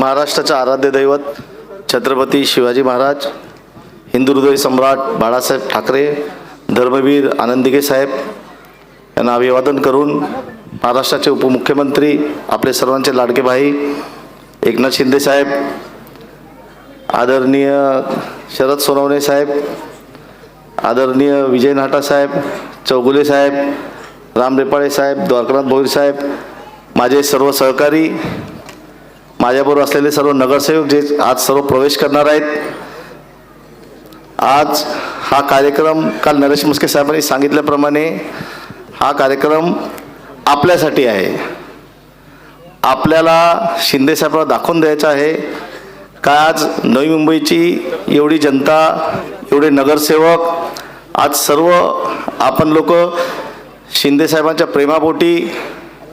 महाराष्ट्राचं आराध्य दैवत छत्रपती शिवाजी महाराज हिंदू हृदय सम्राट बाळासाहेब ठाकरे धर्मवीर आनंदिगे साहेब यांना अभिवादन करून महाराष्ट्राचे उपमुख्यमंत्री आपले सर्वांचे लाडके भाई एकनाथ शिंदे साहेब आदरणीय शरद सोनवणे साहेब आदरणीय विजय नाटा साहेब चौगुले साहेब राम रेपाळे साहेब द्वारकनाथ भोईर साहेब माझे सर्व सहकारी माझ्याबरोबर असलेले सर्व नगरसेवक जे आज सर्व प्रवेश करणार आहेत आज हा कार्यक्रम काल नरेश मुस्के साहेबांनी सांगितल्याप्रमाणे हा कार्यक्रम आपल्यासाठी आहे. आपल्याला शिंदे साहेबांना दाखवून द्यायचं आहे. का आज नवी मुंबईची एवढी जनता एवढे नगरसेवक आज सर्व आपण लोक शिंदे साहेबांच्या प्रेमापोटी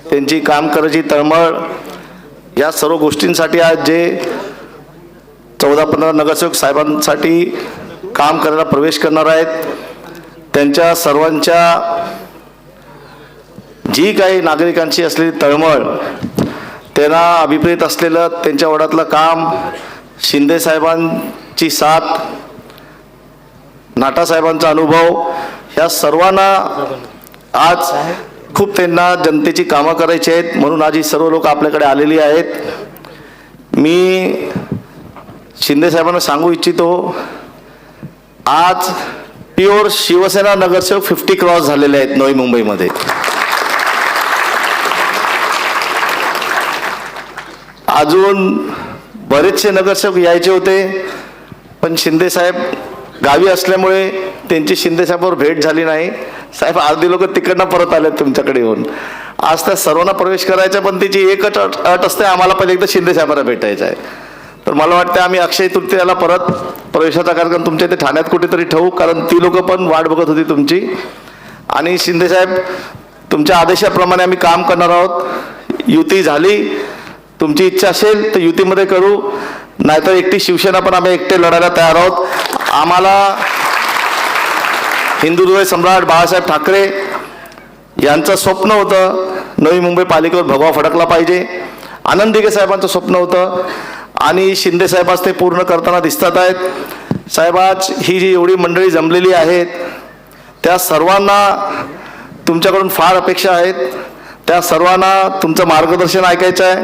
त्यांची काम करायची तळमळ या सर्व गोष्टींसाठी आज जे चौदा पंधरा नगरसेवक साहेबांसाठी काम करायला प्रवेश करणार आहेत त्यांच्या सर्वांच्या जी काही नागरिकांची असलेली तळमळ त्यांना अभिप्रेत असलेलं त्यांच्या वडातलं काम शिंदे साहेबांची साथ नाटासाहेबांचा अनुभव ह्या सर्वांना आज खूप त्यांना जनतेची कामं करायची आहेत म्हणून आज ही सर्व लोक आपल्याकडे आलेली आहेत. मी शिंदेसाहेबांना सांगू इच्छितो आज प्युअर शिवसेना नगरसेवक फिफ्टी क्रॉस झालेले आहेत नवी मुंबईमध्ये. अजून बरेचसे नगरसेवक यायचे होते पण शिंदेसाहेब गावी असल्यामुळे त्यांची शिंदे साहेबावर भेट झाली नाही. साहेब अर्धी लोक तिकडनं परत आले तुमच्याकडे येऊन. आज त्या सर्वांना प्रवेश करायचा पण त्याची एकच अट अट असते आम्हाला पहिले एकदा शिंदे साहेबांना भेटायचं आहे. तर मला वाटतं आम्ही अक्षय तृतीयाला परत प्रवेशाचा कार्यक्रम तुमच्या इथे ठाण्यात कुठेतरी ठेवू कारण ती लोक पण वाट बघत होती तुमची. आणि शिंदेसाहेब तुमच्या आदेशाप्रमाणे आम्ही काम करणार आहोत. युती झाली तुमची इच्छा असेल तर युतीमध्ये करू. नाहीतर एकटी शिवसेना पण आम्ही एकटे लढायला तयार आहोत. आम्हाला हिंदू सम्राट बाळासाहेब ठाकरे यांचं स्वप्न होतं नवी मुंबई पालिकेवर भगवा फडकला पाहिजे. आनंद दिघे साहेबांचं स्वप्न होतं. आणि शिंदे साहेबाज ते पूर्ण करताना दिसतात आहेत. साहेबाज ही जी एवढी मंडळी जमलेली आहेत त्या सर्वांना तुमच्याकडून फार अपेक्षा आहेत. त्या सर्वांना तुमचं मार्गदर्शन ऐकायचं आहे.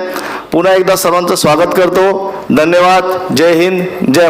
पुन्हा एकदा सर्वांचं स्वागत करतो. धन्यवाद. जय हिंद. जय